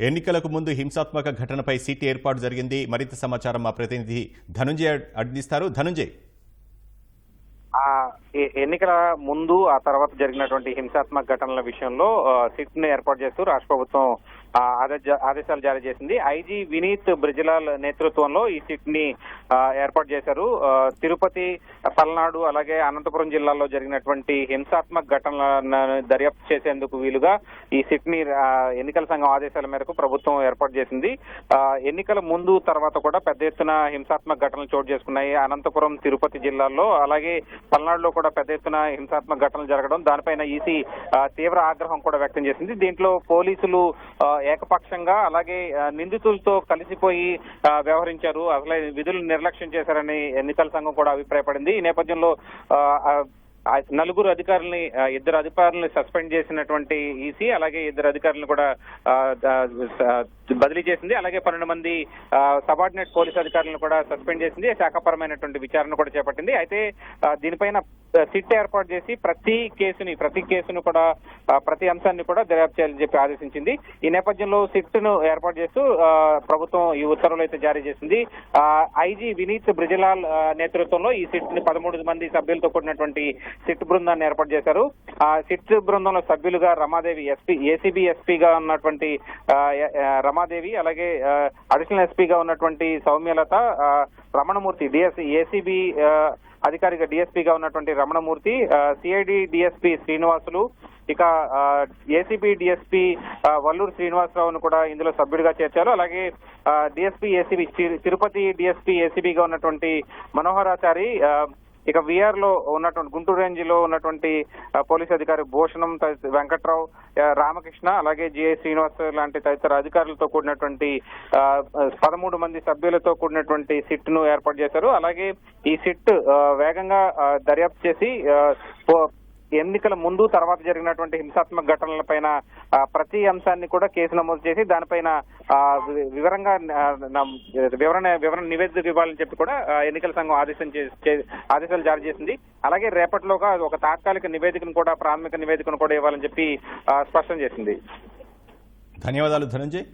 ఎన్నికలకు ముందు హింసాత్మక ఘటనపై సీట్ ఏర్పాటు జరిగింది. మరింత సమాచారం మా ప్రతినిధి ధనుంజయ్ అందిస్తారు. ధనుంజయ్. ఆ ఎన్నికల ముందు ఆ తర్వాత జరిగినటువంటి హింసాత్మక ఘటనల విషయంలో సిట్ను ఏర్పాటు చేస్తూ రాష్ట్ర ప్రభుత్వం ఆదేశాలు జారీ చేసింది. ఐజీ వినీత్ బ్రిజిలాల్ నేతృత్వంలో ఈ సిట్ని ఏర్పాటు చేశారు. తిరుపతి పల్నాడు అలాగే అనంతపురం జిల్లాల్లో జరిగినటువంటి హింసాత్మక ఘటనలను దర్యాప్తు చేసేందుకు వీలుగా ఈ సిట్ని ఎన్నికల సంఘం ఆదేశాల మేరకు ప్రభుత్వం ఏర్పాటు చేసింది. ఎన్నికల ముందు తర్వాత కూడా పెద్ద ఎత్తున హింసాత్మక ఘటనలు చోటు చేసుకున్నాయి. అనంతపురం తిరుపతి జిల్లాల్లో అలాగే పల్నాడులో కూడా పెద్ద ఎత్తున హింసాత్మక ఘటనలు జరగడం దానిపైన ఈసీ తీవ్ర ఆగ్రహం కూడా వ్యక్తం చేసింది. దీంట్లో పోలీసులు ఏకపక్షంగా అలాగే నిందితులతో కలిసిపోయి వ్యవహరించారు. అసలే విధులు నిర్లక్ష్యం చేశారని ఎన్నికల సంఘం కూడా అభిప్రాయపడింది. ఈ నేపథ్యంలో నలుగురు అధికారుల్ని ఇద్దరు అధికారులను సస్పెండ్ చేసినటువంటి ఈసీ అలాగే ఇద్దరు అధికారులను కూడా బదిలీ చేసింది. అలాగే పన్నెండు మంది సబార్డినేట్ పోలీస్ అధికారులను కూడా సస్పెండ్ చేసింది. శాఖపరమైనటువంటి విచారణ కూడా చేపట్టింది. అయితే దీనిపైన సిట్ ఏర్పాటు చేసి ప్రతి కేసుని ప్రతి కేసును కూడా ప్రతి అంశాన్ని కూడా దర్యాప్తు చేయాలని చెప్పి ఆదేశించింది. ఈ నేపథ్యంలో సిట్ను ఏర్పాటు చేస్తూ ప్రభుత్వం ఈ ఉత్తర్వులు అయితే జారీ చేసింది. ఐజీ వినీత్ బ్రిజిలాల్ నేతృత్వంలో ఈ సిట్ని పదమూడు మంది సభ్యులతో కూడినటువంటి సిట్ బృందాన్ని ఏర్పాటు చేశారు. ఆ సిట్ బృందంలో సభ్యులుగా రమాదేవి ఎస్పీ ఏసీబీ ఎస్పీగా ఉన్నటువంటి రమాదేవి అలాగే అడిషనల్ ఎస్పీగా ఉన్నటువంటి సౌమ్యలత రమణమూర్తి డిఎస్ ఏసీబీ అధికారిగా డిఎస్పీగా ఉన్నటువంటి రమణమూర్తి సిఐడి డిఎస్పీ శ్రీనివాసులు ఇక ఏసీబీ డిఎస్పీ వల్లూరు శ్రీనివాసరావును కూడా ఇందులో సభ్యుడిగా చేర్చారు. అలాగే డిఎస్పీ ఏసీబీ తిరుపతి డిఎస్పీ ఏసీబీగా ఉన్నటువంటి మనోహరాచారి ఆ, ఇక విఆర్లో ఉన్నటువంటి గుంటూరు రేంజ్లో ఉన్నటువంటి పోలీస్ అధికారి భూషణం వెంకట్రావు రామకృష్ణ అలాగే జిఐ శ్రీనివాస్ లాంటి తదితర అధికారులతో కూడినటువంటి పదమూడు మంది సభ్యులతో కూడినటువంటి సిట్ను ఏర్పాటు చేశారు. అలాగే ఈ సిట్ వేగంగా దర్యాప్తు చేసి ఎన్నికల ముందు తర్వాత జరిగినటువంటి హింసాత్మక ఘటనలపైన ప్రతి అంశాన్ని కూడా కేసు నమోదు చేసి దానిపైన వివరంగా వివరణ వివరణ నివేదిక ఇవ్వాలని చెప్పి కూడా ఎన్నికల సంఘం ఆదేశం ఆదేశాలు జారీ చేసింది. అలాగే రేపటిలోగా ఒక తాత్కాలిక నివేదికను కూడా ప్రాథమిక నివేదికను కూడా ఇవ్వాలని చెప్పి స్పష్టం చేసింది. ధన్యవాదాలు ధనంజయ్.